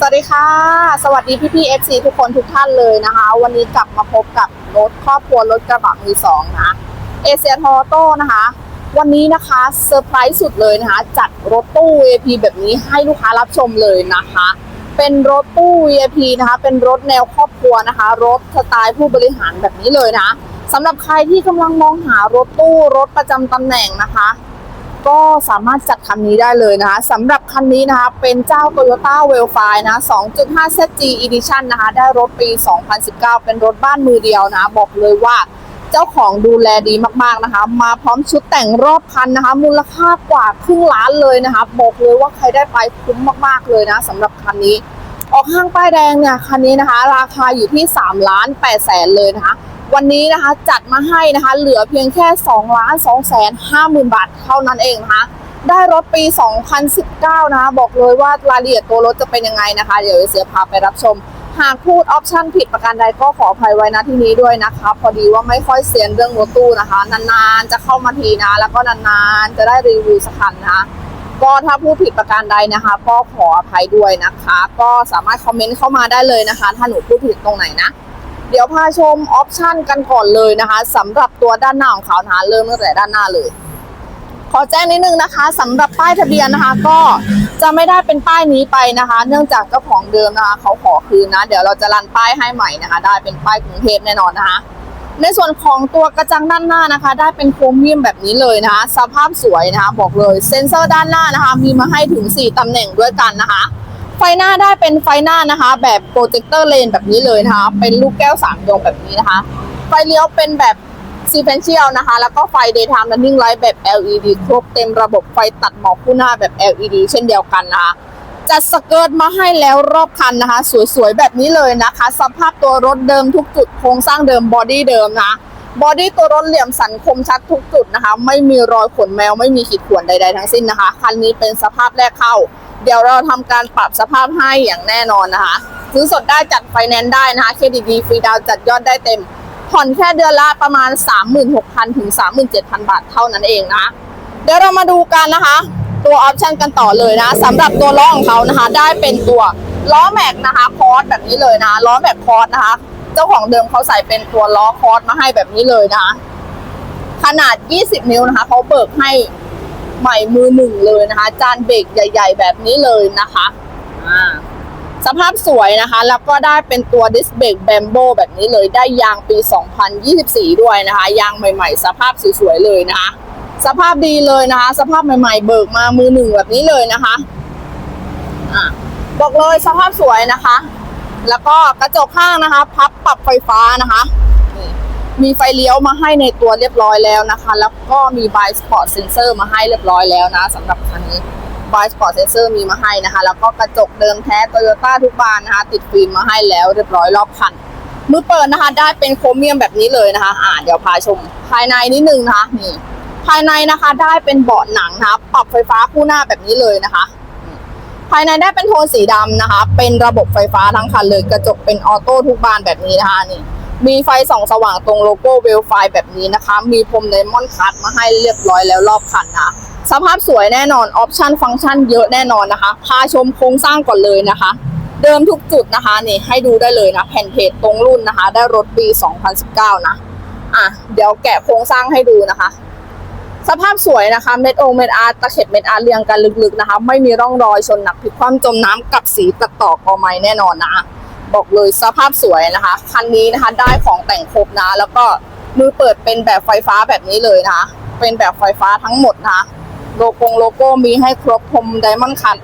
สวัสดีค่ะ สวัสดีพี่พี่เอฟซีทุกคนทุกท่านเลยนะคะ วันนี้กลับมาพบกับรถครอบครัวรถกระบะมือสองนะเอเชียทอโต้นะคะ วันนี้นะคะเซอร์ไพรส์สุดเลยนะคะ จัดรถตู้ VIP แบบนี้ให้ลูกค้ารับชมเลยนะคะ เป็นรถตู้ VIP นะคะ เป็นรถแนวครอบครัวนะคะ รถสไตล์ผู้บริหารแบบนี้เลยนะสำหรับใครที่กำลังมองหารถตู้รถประจำตำแหน่งนะคะ ก็สามารถจัดคันนี้ได้เลยนะคะสำหรับคันนี้นะคะเป็นเจ้า Toyota w e l f i นะ 2.5 ZG Edition นะคะได้รถปี 2019 เป็นรถบ้านมือเดียวนะ บอกเลยว่าเจ้าของดูแลดีมากๆนะคะ มาพร้อมชุดแต่งรอบคันนะคะ มูลค่ากว่าครึ่งล้านเลยนะคะ บอกเลยว่าใครได้ไปคุ้มมากๆเลยนะสำหรับคันนี้ ออกห้างป้ายแดงเนี่ยคันนี้นะคะ ราคาอยู่ที่ 3 ล้าน8แสนเลยนะคะ วันนี้นะคะจัดมาให้นะคะ เหลือเพียงแค่2ล้าน2แสน5หมื่นบาทเท่านั้นเองนะคะ ได้รถปี 2019 นะคะ บอกเลยว่ารายละเอียดตัวรถจะเป็นยังไงนะคะ เดี๋ยวเสียพาไปรับชม หากพูดออปชั่นผิดประการใดก็ขออภัยไว้นะที่นี้ด้วยนะคะ พอดีว่าไม่ค่อยเซียนเรื่องรถตู้นะคะ นานๆจะเข้ามาทีนะ แล้วก็นานๆจะได้รีวิวสักคันนะคะก็ถ้าพูดผิดประการใดนะคะ ก็ขออภัยด้วยนะคะ ก็สามารถคอมเมนต์เข้ามาได้เลยนะคะ ถ้าหนูพูดผิดตรงไหนนะ เดี๋ยวพาชมออปชันกันก่อนเลยนะคะสำหรับตัวด้านหน้าของเขานะคะเริ่มตั้งแต่ด้านหน้าเลย ขอแจ้งนิดนึงนะคะสำหรับป้ายทะเบียนนะคะ ก็จะไม่ได้เป็นป้ายนี้ไปนะคะ เนื่องจากเจ้าของเดิมนะคะเขาขอคืนนะ เดี๋ยวเราจะรันป้ายให้ใหม่นะคะ ได้เป็นป้ายกรุงเทพแน่นอนนะคะในส่วนของตัวกระจังด้านหน้านะคะ ได้เป็นโครเมียมแบบนี้เลยนะคะ สภาพสวยนะคะ บอกเลยเซ็นเซอร์ด้านหน้านะคะ มีมาให้ถึง 4ตำแหน่งด้วยกันนะคะ ฟหน้าได้เป็นไฟหน้านะคะ แบบโปรเจคเตอร์เลนแบบนี้เลยนะคะ เป็นลูกแก้วสามดวงแบบนี้นะคะ ไฟเลี้ยวเป็นแบบซีเ e นเชียลนะคะ แล้วก็ไฟ daytime running light แบบ LED ครบเต็มระบบไฟตัดหมอกคู่หน้าแบบ LED เช่นเดียวกันนะคะจัดสเกิร์ตมาให้แล้วรอบคันนะคะ สวยๆ แบบนี้เลยนะคะ สภาพตัวรถเดิมทุกจุดโครงสร้างเดิมบอดี้เดิมนะ บอดี้ตัวรถเหลี่ยมสันคมชัดทุกจุดนะคะ ไม่มีรอยขนแมวไม่มีขีดข่วนใด ๆ ทั้งสิ้นนะคะ คันนี้เป็นสภาพแรกเข้า เดี๋ยวเราทำการปรับสภาพให้อย่างแน่นอนนะคะ ซื้อสดได้จัดไฟแนนซ์ได้นะคะเครดิตดีฟรีดาวจัดยอดได้เต็ม ผ่อนแค่เดือนละประมาณ 36,000 ถึง 37,000 บาทเท่านั้นเองนะเดี๋ยวเรามาดูกันนะคะ ตัวออปชันกันต่อเลยนะสำหรับตัวล้อของเขานะคะ ได้เป็นตัวล้อแม็กนะคะคอร์สแบบนี้เลยนะล้อแม็กคอร์สนะคะ เจ้าของเดิมเขาใส่เป็นตัวล้อคอร์สมาให้แบบนี้เลยนะคะขนาด 20 นิ้วนะคะเขาเบิกให้ใหม่มือหนึ่งเลยนะคะ จานเบรกใหญ่ ๆ แบบนี้เลยนะคะสภาพสวยนะคะ แล้วก็ได้เป็นตัวดิสเบรกแบมโบแบบนี้เลยได้ยางปี 2024 ด้วยนะคะ ยางใหม่ๆ สภาพสวยๆเลยนะคะ สภาพดีเลยนะคะ สภาพใหม่ๆ เบิกมามือหนึ่งแบบนี้เลยนะคะอะบอกเลยสภาพสวยนะคะ แล้วก็กระจกข้างนะคะ พับปรับไฟฟ้านะคะมีไฟเลี้ยวมาให้ในตัวเรียบร้อยแล้วนะคะ แล้วก็มีบายสปอร์ตเซนเซอร์มาให้เรียบร้อยแล้วนะสำหรับคันนี้บายสปอร์ตเซนเซอร์มีมาให้นะคะ แล้วก็กระจกเดิมแท้โตโยต้าทุกบานนะคะ ติดฟิล์มมาให้แล้วเรียบร้อยรอบคันมือเปิดนะคะ ได้เป็นโครเมียมแบบนี้เลยนะคะ อ่าเดี๋ยวพาชม ภายในนิดนึงนะคะนี่ภายในนะคะได้เป็นเบาะหนังนะคะ ปรับไฟฟ้าคู่หน้าแบบนี้เลยนะคะายในได้เป็นโทนสีดำนะคะ เป็นระบบไฟฟ้าทั้งคันเลยกระจกเป็นออโต้ทุกบานแบบนี้นะคะนี่มีไฟส่องสว่างตรงโลโก้เวลไฟแบบนี้นะคะ มีพรมไดมอนด์คัทมาให้เรียบร้อยแล้วรอบคันนะสภาพสวยแน่นอนออปชั่นฟังก์ชันเยอะแน่นอนนะคะ พาชมโครงสร้างก่อนเลยนะคะ เดิมทุกจุดนะคะนี่ให้ดูได้เลยนะ แผ่นเพจตรงรุ่นนะคะ ได้รถปี 2019 นะอะเดี๋ยวแกะโครงสร้างให้ดูนะคะ สภาพสวยนะคะ เม็ดโอเม็ดอาร์ตตะเข็บเม็ดอาร์ตเรียงกันลึกๆนะคะ ไม่มีร่องรอยชนหนักพลิกคว่ำจมน้ำกับสีตัดต่อกอไม้แน่นอนนะ บอกเลยสภาพสวยนะคะ คันนี้นะคะได้ของแต่งครบนะ แล้วก็มือเปิดเป็นแบบไฟฟ้าแบบนี้เลยนะคะเป็นแบบไฟฟ้าทั้งหมดนะโลโก้โลโก้มีให้ครบพรมไดมอนด์คัท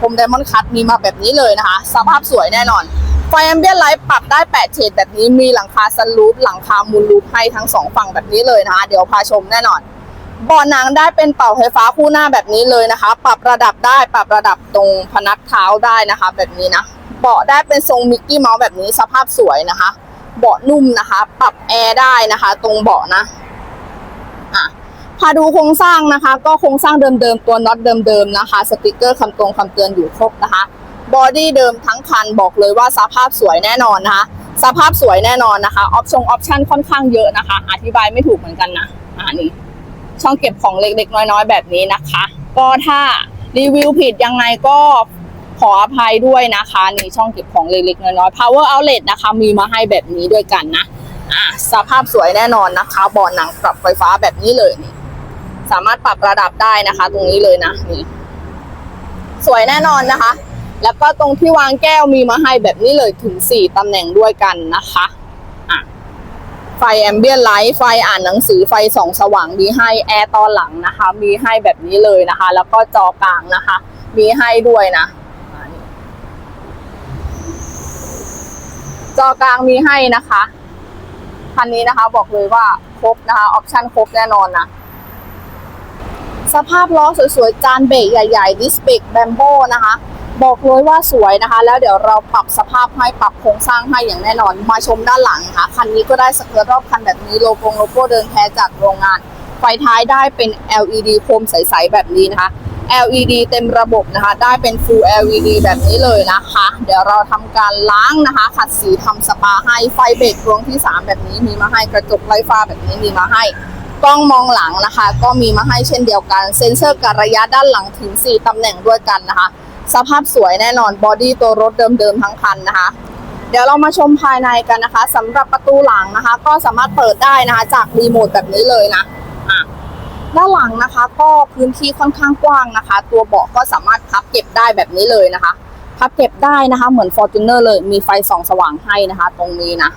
พรมไดมอนด์คัทมีมาแบบนี้เลยนะคะ สภาพสวยแน่นอนไฟแอมเบียนไลท์ปรับได้ 8 เฉดแบบนี้มีหลังคาซันรูฟหลังคามูลรูฟให้ทั้งสองฝั่งแบบนี้เลยนะคะเดี๋ยวพาชมแน่นอน เบาะหนังได้เป็นเป่าไฟฟ้าคู่หน้าแบบนี้เลยนะคะ ปรับระดับได้ปรับระดับตรงพนักเท้าได้นะคะ แบบนี้นะเบาะได้เป็นทรงมิกกี้เมาส์แบบนี้สภาพสวยนะคะ เบาะนุ่มนะคะ ปรับแอร์ได้นะคะ ตรงเบาะนะอะพาดูโครงสร้างนะคะ ก็โครงสร้างเดิมๆตัวน็อตเดิมๆนะคะ สติกเกอร์คำตรงคำเตือนอยู่ครบนะคะบอดี้เดิมทั้งคันบอกเลยว่าสภาพสวยแน่นอนนะคะ สภาพสวยแน่นอนนะคะออปชั่นออปชั่นค่อนข้างเยอะนะคะ อธิบายไม่ถูกเหมือนกันนะอ่านี่ ช่องเก็บของเล็กๆ น้อยๆ แบบนี้นะคะ ก็ถ้ารีวิวผิดยังไงก็ขออภัยด้วยนะคะนี่ช่องเก็บของเล็กๆ น้อยๆ power outlet นะคะ มีมาให้แบบนี้ด้วยกันนะอะสภาพสวยแน่นอนนะคะเบาะหนังปรับไฟฟ้าแบบนี้เลยนี่สามารถปรับระดับได้นะคะ ตรงนี้เลยนะนี่สวยแน่นอนนะคะ แล้วก็ตรงที่วางแก้วมีมาให้แบบนี้เลยถึง 4ตำแหน่งด้วยกันนะคะ ไฟแอมเบียนไลท์ไฟอ่านหนังสือไฟส่องสว่างมีให้แอร์ตอนหลังนะคะ มีให้แบบนี้เลยนะคะ แล้วก็จอกลางนะคะ มีให้ด้วยนะจอกลางมีให้นะคะคันนี้นะคะบอกเลยว่าครบนะคะออปชั่นครบแน่นอนนะสภาพล้อสวยๆ จานเบรกใหญ่ๆ ดิสเบรกแบมโบนะคะ บอกเลยว่าสวยนะคะ แล้วเดี๋ยวเราปรับสภาพให้ปรับโครงสร้างให้อย่างแน่นอน มาชมด้านหลังค่ะ คันนี้ก็ได้สเกิร์ตรอบคันแบบนี้โลโก้โลโก้เดินแท้จากโรงงาน ไฟท้ายได้เป็น LED โคมใสๆแบบนี้นะคะ LED เต็มระบบนะคะ ได้เป็น Full LED แบบนี้เลยนะคะ เดี๋ยวเราทำการล้างนะคะ ขัดสีทำสปาให้ไฟเบรกดวงที่ 3 แบบนี้มีมาให้กระจกไร้ฟ้าแบบนี้มีมาให้กล้องมองหลังนะคะ ก็มีมาให้เช่นเดียวกัน เซ็นเซอร์การระยะด้านหลังถึง 4ตำแหน่งด้วยกันนะคะ สภาพสวยแน่นอนบอดี้ตัวรถเดิมๆทั้งคันนะคะ เดี๋ยวเรามาชมภายในกันนะคะสำหรับประตูหลังนะคะ ก็สามารถเปิดได้นะคะ จากรีโมทแบบนี้เลยนะด้านหลังนะคะ ก็พื้นที่ค่อนข้างกว้างนะคะ ตัวเบาะก็สามารถพับเก็บได้แบบนี้เลยนะคะ พับเก็บได้นะคะเหมือน Fortuner เลยมีไฟส่องสว่างให้นะคะ ตรงนี้นะ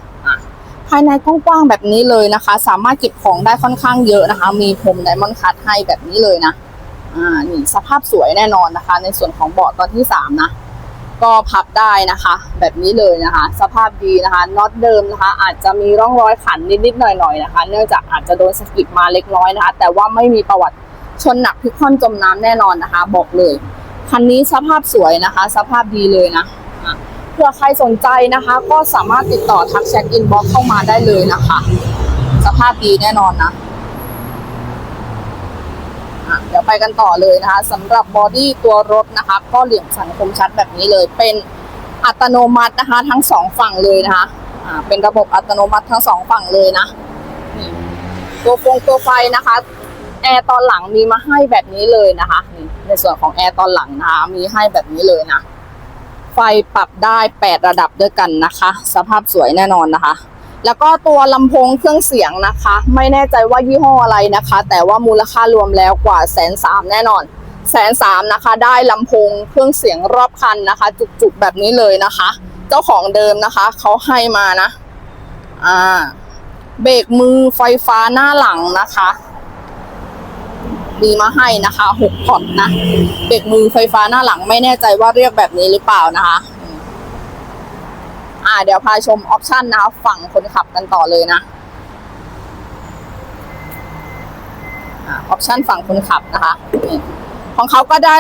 ภายในกว้างๆแบบนี้เลยนะคะ สามารถเก็บของได้ค่อนข้างเยอะนะคะ มีพรมไดมอนด์คัทให้แบบนี้เลยนะ อ่านี่สภาพสวยแน่นอนนะคะ ในส่วนของเบาะตอนที่สามนะก็พับได้นะคะ แบบนี้เลยนะคะ สภาพดีนะคะน็อตเดิมนะคะ อาจจะมีร่องรอยขันนิดๆหน่อยๆนะคะ เนื่องจากอาจจะโดนสกิดมาเล็กน้อยนะคะ แต่ว่าไม่มีประวัติชนหนักพิกคว่ำจมน้ำแน่นอนนะคะ บอกเลยคันนี้สภาพสวยนะคะ สภาพดีเลยนะเผื่อใครสนใจนะคะ ก็สามารถติดต่อทักแชทอินบ็อกเข้ามาได้เลยนะคะ สภาพดีแน่นอนนะ เดี๋ยวไปกันต่อเลยนะคะสำหรับบอดี้ตัวรถนะคะ ก็เหลี่ยมสันคมชัดแบบนี้เลย เป็นอัตโนมัตินะคะ ทั้งสองฝั่งเลยนะคะอ่าเป็นระบบอัตโนมัติทั้งสองฝั่งเลยนะนี่ตัวฟงตัวไฟนะคะแอร์ตอนหลังมีมาให้แบบนี้เลยนะคะนี่ในส่วนของแอร์ตอนหลังนะคะมีให้แบบนี้เลยนะไฟปรับได้ 8 ระดับด้วยกันนะคะ สภาพสวยแน่นอนนะคะ แล้วก็ตัวลำโพงเครื่องเสียงนะคะ ไม่แน่ใจว่ายี่ห้ออะไรนะคะ แต่ว่ามูลค่ารวมแล้วกว่าแสนสามแน่นอนแสนสามนะคะ ได้ลำโพงเครื่องเสียงรอบคันนะคะ จุกๆแบบนี้เลยนะคะ เจ้าของเดิมนะคะเขาให้มานะอ่าเบรกมือไฟฟ้าหน้าหลังนะคะมีมาให้นะคะหกพอร์ตนะเบรกมือไฟฟ้าหน้าหลังไม่แน่ใจว่าเรียกแบบนี้หรือเปล่านะคะ เดี๋ยวพาชมออปชันนะคะฝั่งคนขับกันต่อเลยนะออปชันฝั่งคนขับนะคะ ของเขาก็ได้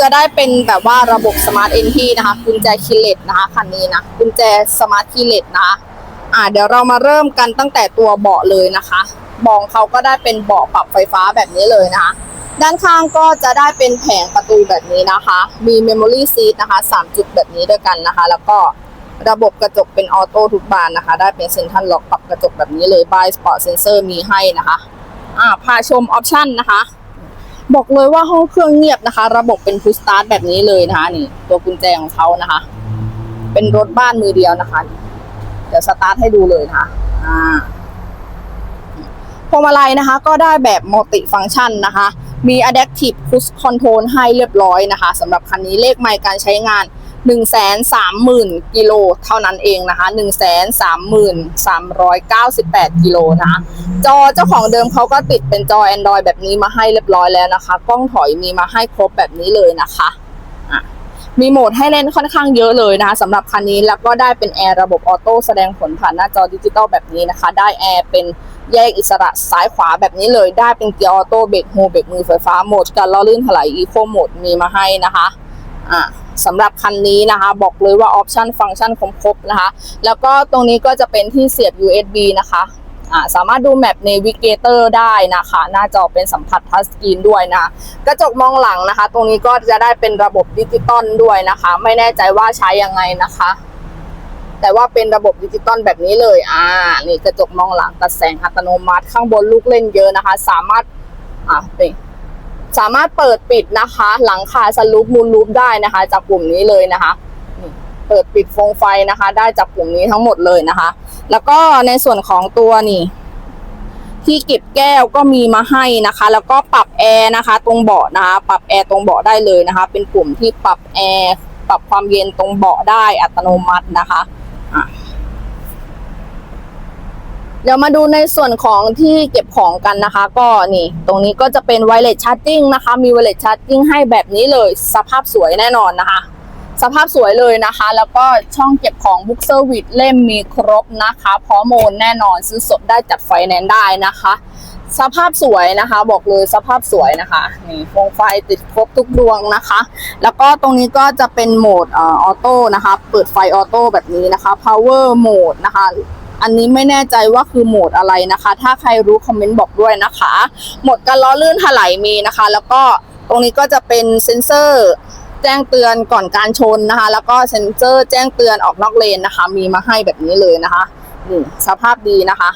จะได้เป็นแบบว่าระบบ Smart Entry นะคะกุญแจคีเลสนะคะคันนี้นะกุญแจ Smart Key l e s นะคะอ่าเดี๋ยวเรามาเริ่มกันตั้งแต่ตัวเบาะเลยนะคะเบองเขาก็ได้เป็นเบาะปรับไฟฟ้าแบบนี้เลยนะคะ ด้านข้างก็จะได้เป็นแผงประตูแบบนี้นะคะ มี Memory Seat นะคะ 3 จุดแบบนี้ด้วยกันนะคะ แล้วก็ ระบบกระจกเป็นออโต้ทุกบานนะคะ ได้เป็นเซ็นทรัลล็อกปรับกระจกแบบนี้เลย by Sport Sensor มีให้นะคะ อ่าพาชมออปชันนะคะ บอกเลยว่าห้องเครื่องเงียบนะคะ ระบบเป็น Push Start แบบนี้เลยนะคะนี่ ตัวกุญแจของเขานะคะ เป็นรถบ้านมือเดียวนะคะ เดี๋ยวสตาร์ทให้ดูเลยนะคะอ่าพวงมาลัยนะคะ ก็ได้แบบมัลติฟัง c t ชันนะคะ มี Adaptive Cruise Control ให้เรียบร้อยนะคะสำหรับคันนี้เลขไมล์การใช้งาน 130,000กิโลเท่านั้นเองนะคะ 130,398กิโลนะจอเจ้าของเดิมเขาก็ติดเป็นจอ Android แบบนี้มาให้เรียบร้อยแล้วนะคะ กล้องถอยมีมาให้ครบแบบนี้เลยนะคะอะมีโหมดให้เล่นค่อนข้างเยอะเลยนะคะสำหรับคันนี้แล้วก็ได้เป็นแอร์ระบบออโต้แสดงผลผ่านหน้าจอดิจิตอลแบบนี้นะคะ ได้แอร์เป็นแยกอิสระซ้ายขวาแบบนี้เลย ได้เป็นเกียร์ออโต้เบรกโฮเบรกมือไฟฟ้าโหมดการล้อลื่นถลายอีโคโหมดมีมาให้นะคะอ่า สำหรับคันนี้นะคะ บอกเลยว่าออปชันฟังก์ชันครบนะคะ แล้วก็ตรงนี้ก็จะเป็นที่เสียบ USB นะคะสามารถดูแมปในวิกเตอร์ได้นะคะ หน้าจอเป็นสัมผัสทัชสกรีนด้วยนะ กระจกมองหลังนะคะ ตรงนี้ก็จะได้เป็นระบบดิจิตอลด้วยนะคะ ไม่แน่ใจว่าใช้ยังไงนะคะ แต่ว่าเป็นระบบดิจิตอลแบบนี้เลย อ่า นี่กระจกมองหลังตัดแสงอัตโนมัติข้างบนลูกเล่นเยอะนะคะ สามารถ อ่าเป็น สามารถเปิดปิดนะคะ หลังคาสลูปมูลลูปได้นะคะ จากปุ่มนี้เลยนะคะเปิดปิดโฟงไฟนะคะ ได้จากปุ่มนี้ทั้งหมดเลยนะคะ แล้วก็ในส่วนของตัวนี่ที่เก็บแก้วก็มีมาให้นะคะ แล้วก็ปรับแอร์นะคะ ตรงเบาะนะคะ ปรับแอร์ตรงเบาะได้เลยนะคะ เป็นปุ่มที่ปรับแอร์ปรับความเย็นตรงเบาะได้อัตโนมัตินะคะอะ เดี๋ยวมาดูในส่วนของที่เก็บของกันนะคะ ก็นี่ ตรงนี้ก็จะเป็นไวเลสชาร์จิ่งนะคะ มีไวเลสชาร์จิ่งให้แบบนี้เลยสภาพสวยแน่นอนนะคะ สภาพสวยเลยนะคะ แล้วก็ช่องเก็บของบุ๊กเซอร์วิสเล่มมีครบนะคะ พร้อมโอนแน่นอนซื้อสดได้จัดไฟแนนซ์ได้นะคะ สภาพสวยนะคะ บอกเลยสภาพสวยนะคะนี่โคมไฟติดครบทุกดวงนะคะ แล้วก็ตรงนี้ก็จะเป็นโหมดออโต้นะคะ เปิดไฟออโต้แบบนี้นะคะ power mode นะคะ อันนี้ไม่แน่ใจว่าคือโหมดอะไรนะคะ ถ้าใครรู้คอมเมนต์บอกด้วยนะคะ โหมดการล้อลื่นถลายมีนะคะ แล้วก็ตรงนี้ก็จะเป็นเซ็นเซอร์แจ้งเตือนก่อนการชนนะคะ แล้วก็เซ็นเซอร์แจ้งเตือนออกนอกเลนนะคะ มีมาให้แบบนี้เลยนะคะนี่สภาพดีนะคะ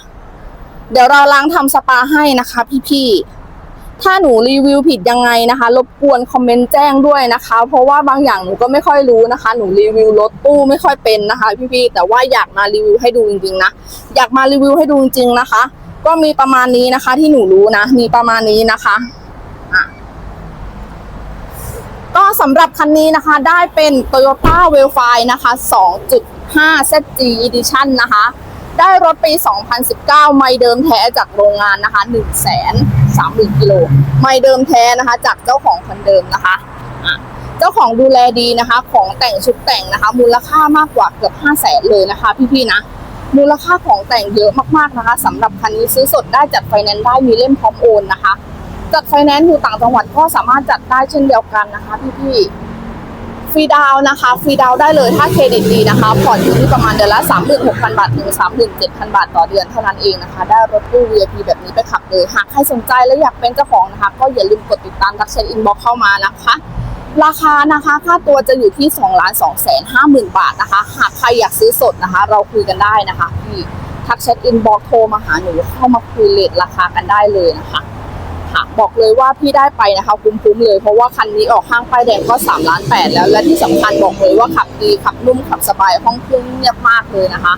เดี๋ยวเราล้างทำสปาให้นะคะ พี่ๆ ถ้าหนูรีวิวผิดยังไงนะคะ รบกวนคอมเมนต์แจ้งด้วยนะคะ เพราะว่าบางอย่างหนูก็ไม่ค่อยรู้นะคะ หนูรีวิวรถตู้ไม่ค่อยเป็นนะคะ พี่ๆแต่ว่าอยากมารีวิวให้ดูจริงๆนะอยากมารีวิวให้ดูจริงๆนะคะ ก็มีประมาณนี้นะคะ ที่หนูรู้นะ มีประมาณนี้นะคะก็สำหรับคันนี้นะคะได้เป็น Toyota w e l f i นะคะ 2.5 ZG Edition นะคะ ได้รถปี 2019 ไม่เดิมแท้จากโรงงานนะคะ 1 3 0 0 0 0กิโล ไม่เดิมแท้นะคะ จากเจ้าของคันเดิมนะคะ เจ้าของดูแลดีนะคะ ของแต่งชุดแต่งนะคะ มูลค่ามากกว่าเกือบ 5 0 0แสนเลยนะคะ พี่ๆนะ มูลค่าของแต่งเยอะมากๆนะคะสำหรับคันนี้ซื้อสดได้จัดไฟแนนซ์ได้มีเล่มพร้อมโอนนะคะ จัดไฟแนนซ์อยู่ต่างจังหวัดก็สามารถจัดได้เช่นเดียวกันนะคะ พี่ๆ ฟรีดาวนะคะฟรีดาวได้เลยถ้าเครดิตดีนะคะ ผ่อนอยู่ที่ประมาณเดือนละ 36,000 บาทถึง 37,000 บาทต่อเดือนเท่านั้นเองนะคะ ได้รถตู้ VIP แบบนี้ไปขับเลยหากใครสนใจและอยากเป็นเจ้าของนะคะ ก็อย่าลืมกดติดตามดักเชนอินบ็อกเข้ามานะคะราคานะคะค่าตัวจะอยู่ที่2ล้าน2แสน5หมื่นบาทนะคะ หากใครอยากซื้อสดนะคะ เราคุยกันได้นะคะพี่ทักแชทอินบ็อกโทรมาหาหนูเข้ามาคุยเลทราคากันได้เลยนะคะ ค่ะ บอกเลยว่าพี่ได้ไปนะคะคุ้มๆเลย เพราะว่าคันนี้ออกข้างป้ายแดงก็3ล้าน8แล้ว และที่สำคัญบอกเลยว่าขับดีขับนุ่มขับสบายห้องเครื่องเงียบมากเลยนะคะ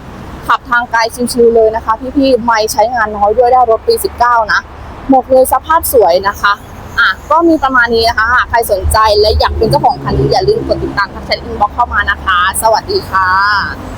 ขับทางไกลชิวๆเลยนะคะ พี่ๆไม่ใช้งานน้อยด้วยได้รถปี 19 นะบอกเลยสภาพสวยนะคะอะก็มีประมาณนี้นะคะหากใครสนใจและอยากเป็นเจ้าของคันนี้อย่าลืมกดติดตามทักแชทอินบ็อกเข้ามานะคะ สวัสดีค่ะ